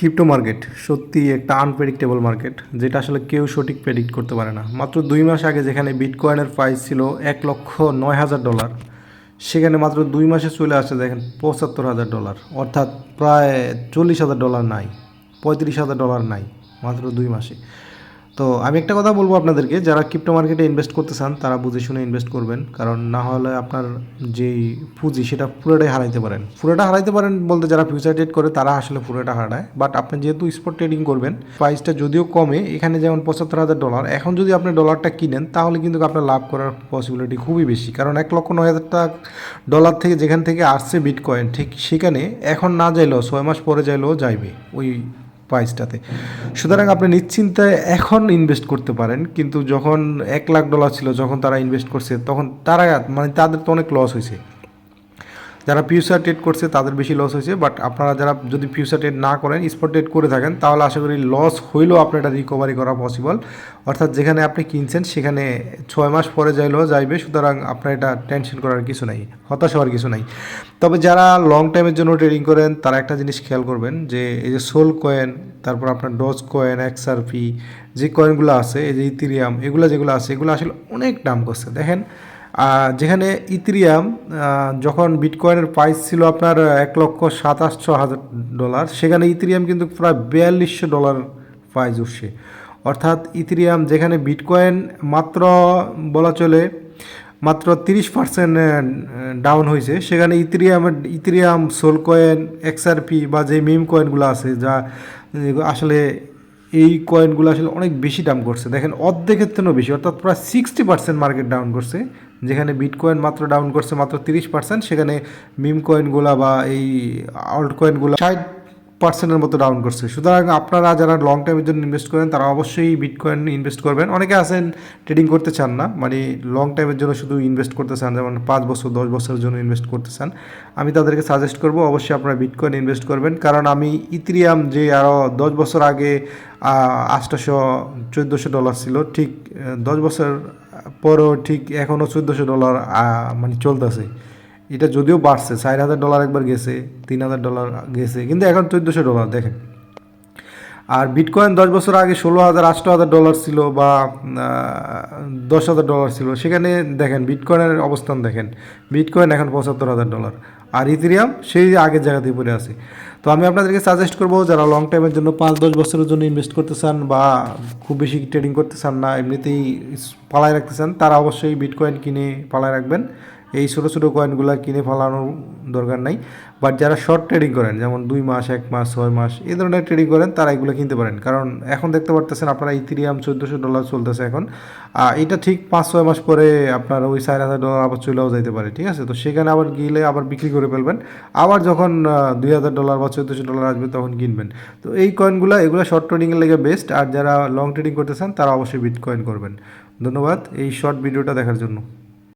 Crypto market সত্যি একটা unpredictable market যেটা আসলে কেউ সঠিক প্রেডিক্ট করতে পারে না। মাত্র দুই মাস আগে যেখানে বিটকয়েনের প্রাইস ছিল এক লক্ষ নয় হাজার ডলার সেখানে মাত্র দুই মাসে চলে আসে দেখেন পঁচাত্তর হাজার ডলার অর্থাৎ প্রায় চল্লিশ হাজার ডলার নাই, পঁয়ত্রিশ হাজার ডলার নাই মাত্র দুই মাসে। তো আমি একটা কথা বলব আপনাদেরকে, যারা ক্রিপ্টো মার্কেটে ইনভেস্ট করতে চান, তারা বুঝে শুনে ইনভেস্ট করবেন। কারণ না হলে আপনার যেই পুঁজি, সেটা পুরোটাই হারাইতে পারেন। পুরোটা হারাইতে পারেন বলতে যারা ফিউচার ট্রেড করে, তারা আসলে পুরোটা হারায়। বাট আপনি যেহেতু স্পট ট্রেডিং করবেন প্রাইসটা যদিও কমে, এখানে যেমন পঁচাত্তর হাজার ডলার এখন যদি আপনি ডলারটা কিনেন, তাহলে কিন্তু আপনার লাভ করার পসিবিলিটি খুবই বেশি। কারণ এক লক্ষ নয় হাজার টাকা ডলার থেকে যেখান থেকে আসছে বিটকয়েন ঠিক সেখানে এখন না যাইলেও, ছয় মাস পরে যাইলেও যাইবে। ওই প্রাইসটাতে সুতরাং আপনি নিশ্চিন্তে এখন ইনভেস্ট করতে পারেন, কিন্তু যখন এক লাখ ডলার ছিল, যখন তারা ইনভেস্ট করছে, তখন তারা মানে তাদের তো অনেক লস হয়েছে। যারা ফিউচার ট্রেড করছে তাদের বেশি লস হয়েছে বাট আপনারা যারা যদি ফিউচার ট্রেড না করেন স্পট ট্রেড করে থাকেন, তাহলে আশা করি লস হইলেও আপনার এটা রিকভারি করা পসিবল অর্থাৎ যেখানে আপনি কিনছেন, সেখানে ছয় মাস পরে যাইলেও যাইবে, সুতরাং আপনার এটা টেনশন করার কিছু নাই, হতাশ হওয়ার কিছু নাই। তবে যারা লং টাইমের জন্য ট্রেডিং করেন, তারা একটা জিনিস খেয়াল করবেন, যে এই যে সোল কয়েন তারপর আপনার ডজ কয়েন এক্সআরপি যে কয়েনগুলো আছে, এই যে ইথিরিয়াম এগুলো যেগুলো আছে, এগুলো আসলে অনেক দাম করছে। দেখেন যেখানে ইথিরিয়াম যখন বিটকয়েনের প্রাইস ছিল আপনার এক লক্ষ সাতাশশো হাজার ডলার, সেখানে ইথিরিয়াম কিন্তু প্রায় বিয়াল্লিশশো ডলার প্রাইস উঠছে। অর্থাৎ ইথিরিয়াম যেখানে বিটকয়েন মাত্র বলা চলে, মাত্র তিরিশ পার্সেন্ট ডাউন হয়েছে, সেখানে ইথিরিয়ামের ইথিরিয়াম সোল কয়েন এক্সআরপি বা যে মিম কয়েনগুলো আছে, যা আসলে এই কয়েনগুলো আসলে অনেক বেশি দাম করছে। দেখেন অর্ধেকের থেকেও বেশি, অর্থাৎ প্রায় সিক্সটি পার্সেন্ট মার্কেট ডাউন করছে। যেখানে বিটকয়েন মাত্র ডাউন করছে মাত্র তিরিশ পার্সেন্ট সেখানে মিম কয়েনগুলা বা এই আল্ট কয়েনগুলো ষাট পার্সেন্টের মতো ডাউন করছে। সুতরাং আপনারা যারা লং টাইমের জন্য ইনভেস্ট করেন, তারা অবশ্যই বিটকয়েন ইনভেস্ট করবেন। অনেকে আছেন ট্রেডিং করতে চান না মানে লং টাইমের জন্য শুধু ইনভেস্ট করতে চান, যেমন পাঁচ বছর, দশ বছরের জন্য ইনভেস্ট করতে চান। আমি তাদেরকে সাজেস্ট করব, অবশ্যই আপনারা বিটকয়েন ইনভেস্ট করবেন। কারণ আমি ইথিরিয়াম যে আরও দশ বছর আগে আটশোশো চোদ্দোশো ডলার ছিল, ঠিক দশ বছর পরও ঠিক এখনও চোদ্দোশো ডলার মানে চলতেছে। এটা যদিও বাড়ছে, চার হাজার ডলার একবার গেছে, তিন হাজার ডলার গেছে, কিন্তু এখন চোদ্দোশো ডলার, দেখেন। আর বিটকয়েন দশ বছর আগে ষোলো হাজার আটশো হাজার ডলার ছিল বা দশ হাজার ডলার ছিল। সেখানে দেখেন বিটকয়েনের অবস্থান দেখেন। বিটকয়েন এখন পঁচাত্তর হাজার ডলার আর ইথিরিয়াম সেই আগের জায়গাতেই পড়ে আছে। তো আমি আপনাদেরকে সাজেস্ট করব, যারা লং টাইমের জন্য পাঁচ, দশ বছরের জন্য ইনভেস্ট করতে চান বা খুব বেশি ট্রেডিং করতে চান না, এমনিতেই পালায় রাখতে চান, তারা অবশ্যই বিটকয়েন কিনে পালায় রাখবেন। এই ছোটো ছোটো কয়েনগুলো কিনে ফেলানোর দরকার নাই। বাট যারা শর্ট ট্রেডিং করেন, যেমন দুই মাস, এক মাস, ছয় মাস, এই ধরনের ট্রেডিং করেন, তারা এগুলো কিনতে পারেন। কারণ এখন দেখতে পারতেছেন আপনারা ইথিরিয়াম চোদ্দোশো ডলার চলতেছে এখন। এটা ঠিক পাঁচ, ছয় মাস পরে আপনার ওই চার হাজার ডলার আবার চলেও যাইতে পারে, ঠিক আছে? তো সেখানে আবার গিলে আবার বিক্রি করে ফেলবেন। আবার যখন দুই হাজার ডলার বা চোদ্দোশো ডলার আসবে তখন কিনবেন। তো এই কয়েনগুলো এগুলো শর্ট ট্রেডিংয়ের লেগে বেস্ট আর যারা লং ট্রেডিং করতে চান, তারা অবশ্যই বিট কয়েন করবেন। ধন্যবাদ এই শর্ট ভিডিওটা দেখার জন্য।